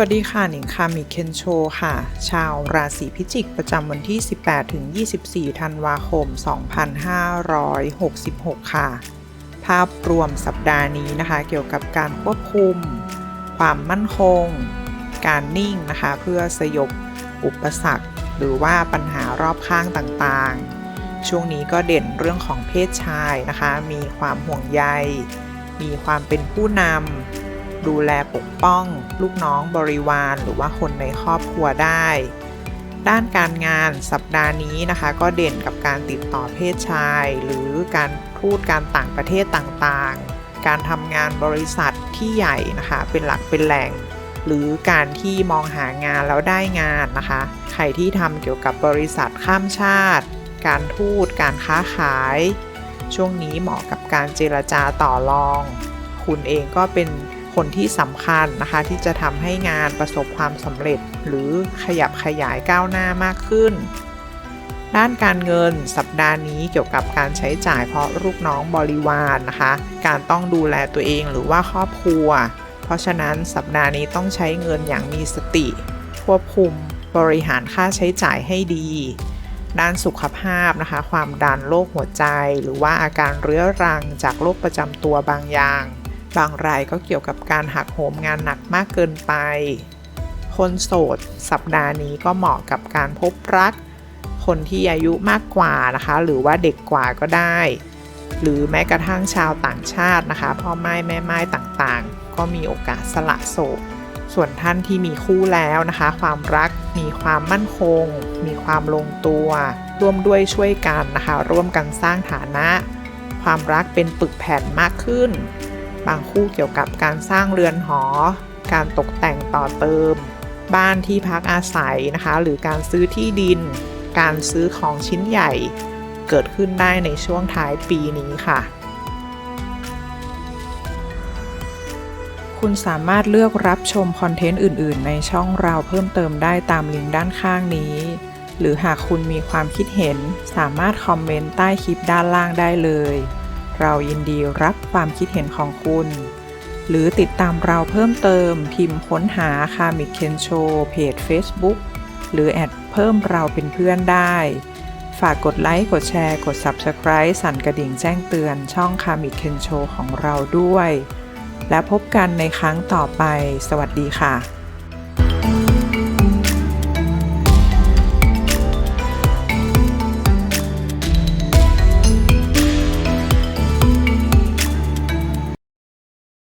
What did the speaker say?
วัสดีค่ะหนิงคามิเคนโชค่ะ ชาวราศีพิจิกประจำวันที่ 18ถึง24 ธันวาคม 2566 ค่ะ ภาพรวมสัปดาห์นี้นะคะ เกี่ยวกับการควบคุม ความมั่นคง การนิ่งนะคะ เพื่อสยบอุปสรรค หรือว่าปัญหารอบข้างต่างๆ ช่วงนี้ก็เด่นเรื่องของเพศชายนะคะ มีความห่วงใย มีความเป็นผู้นำ ดูแลปกป้อง ลูกน้องบริวารหรือว่าคนในครอบครัวได้ ด้านการงานสัปดาห์นี้นะคะ ก็เด่นกับการติดต่อเพศชาย หรือการพูดการต่างประเทศต่างๆ การทำงานบริษัทที่ใหญ่นะคะ เป็นหลักเป็นแหล่งหรือการที่มองหางานแล้วได้งานนะคะ ใครที่ทำเกี่ยวกับบริษัทข้ามชาติ การทูต การค้าขาย ช่วงนี้เหมาะกับการเจรจาต่อรอง คุณเองก็เป็น คนที่สำคัญนะคะที่จะทำให้งานประสบความสำเร็จ หรือขยับขยายก้าวหน้ามากขึ้น ด้านการเงินสัปดาห์นี้เกี่ยวกับการใช้จ่ายเพราะลูกน้องบริวารนนะคะ การต้องดูแลตัวเองหรือว่าครอบครัว เพราะฉะนั้นสัปดาห์นี้ต้องใช้เงินอย่างมีสติ ควบคุมบริหารค่าใช้จ่ายให้ดี ด้านสุขภาพนะคะ ความดันโรคหัวใจ หรือว่าอาการเรื้อรังจากโรคประจำตัวบางอย่าง บางรายก็เกี่ยวกับการหักโหมงานหนักมากเกินไป คนโสด สัปดาห์นี้ก็เหมาะกับการพบรัก คนที่อายุมากกว่านะคะ หรือว่าเด็กกว่าก็ได้ หรือแม้กระทั่งชาวต่างชาตินะคะ พ่อไม้แม่ไม้ต่างๆ ก็มีโอกาสสละโสด ส่วนท่านที่มีคู่แล้วนะคะ ความรักมีความมั่นคง มีความลงตัว ร่วมด้วยช่วยกันนะคะ ร่วมกันสร้างฐานะ ความรักเป็นปึกแผ่นมากขึ้น บางคู่เกี่ยวกับการสร้างเรือนหอ การตกแต่งต่อเติม บ้านที่พักอาศัยนะคะ หรือการซื้อที่ดิน การซื้อของชิ้นใหญ่ เกิดขึ้นได้ในช่วงท้ายปีนี้ค่ะ คุณสามารถเลือกรับชมคอนเทนต์อื่น ๆ ในช่องเราเพิ่มเติมได้ตามลิงก์ด้านข้างนี้ หรือหากคุณมีความคิดเห็นสามารถคอมเมนต์ใต้คลิปด้านล่างได้เลย เรายินดีรับความคิดเห็นของคุณ หรือติดตามเราเพิ่มเติม พิมพ์ค้นหาคามิเคนโชเพจ Facebook หรือแอดเพิ่มเราเป็นเพื่อนได้ ฝากกดไลค์ กดแชร์ กด Subscribe สั่นกระดิ่งแจ้งเตือนช่องคามิเคนโชของเราด้วย และพบกันในครั้งต่อไป สวัสดีค่ะ